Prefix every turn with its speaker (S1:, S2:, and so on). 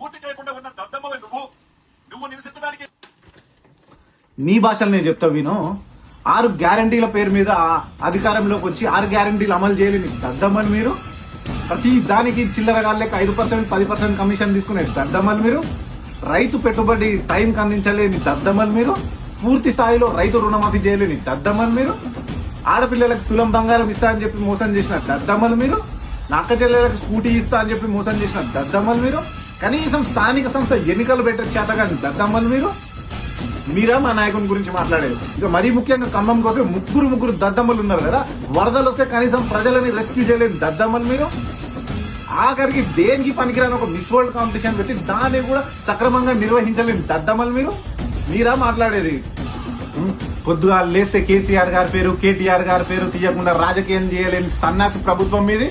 S1: పూర్తి చేయకుండా ఉన్న దద్దమ్మవి నువ్వు నువ్వు నివసించడానికి నీ భాషలు నేను చెప్తా విను. ఆరు గ్యారంటీల పేరు మీద అధికారంలోకి వచ్చి ఆరు గ్యారంటీలు అమలు చేయలేని దద్దమ్మని మీరు ప్రతి దానికి చిల్లరగా లెక్క ఐదు పర్సెంట్ పది పర్సెంట్ కమిషన్ తీసుకునే దద్దమ్మని మీరు. రైతు పెట్టుబడి టైంకి అందించలేని దద్దమ్మని మీరు. పూర్తి స్థాయిలో రైతు రుణమాఫీ చేయలేని దద్దమ్మని మీరు. ఆడపిల్లలకు తులం బంగారం ఇస్తా అని చెప్పి మోసం చేసిన దద్దమ్మలు మీరు. నా అక్క చెల్లెలకు స్కూటీ ఇస్తా అని చెప్పి మోసం చేసిన దద్దమ్మలు మీరు. కనీసం స్థానిక సంస్థ ఎన్నికలు పెట్టే కానీ దద్దమ్మలు మీరు? మీరా మా నాయకుని గురించి మాట్లాడేది? ఇక మరీ ముఖ్యంగా ఖమ్మం కోసం ముగ్గురు ముగ్గురు దద్దమ్మలు ఉన్నారు కదా వరదలు వస్తే కనీసం ప్రజలని రెస్క్యూ చేయలేని దద్దమ్మలు మీరు? ఆఖరికి దేనికి పనికిరాని ఒక మిస్ వరల్డ్ కాంపిటీషన్ పెట్టి దాన్ని కూడా సక్రమంగా నిర్వహించలేని దద్దమ్మలు మీరు? మీరా మాట్లాడేది? పొద్దుగా లేస్తే కేసీఆర్ గారి పేరు కేటీఆర్ గారి పేరు తీయకుండా రాజకీయం చేయలేని సన్నాసి ప్రభుత్వం మీది?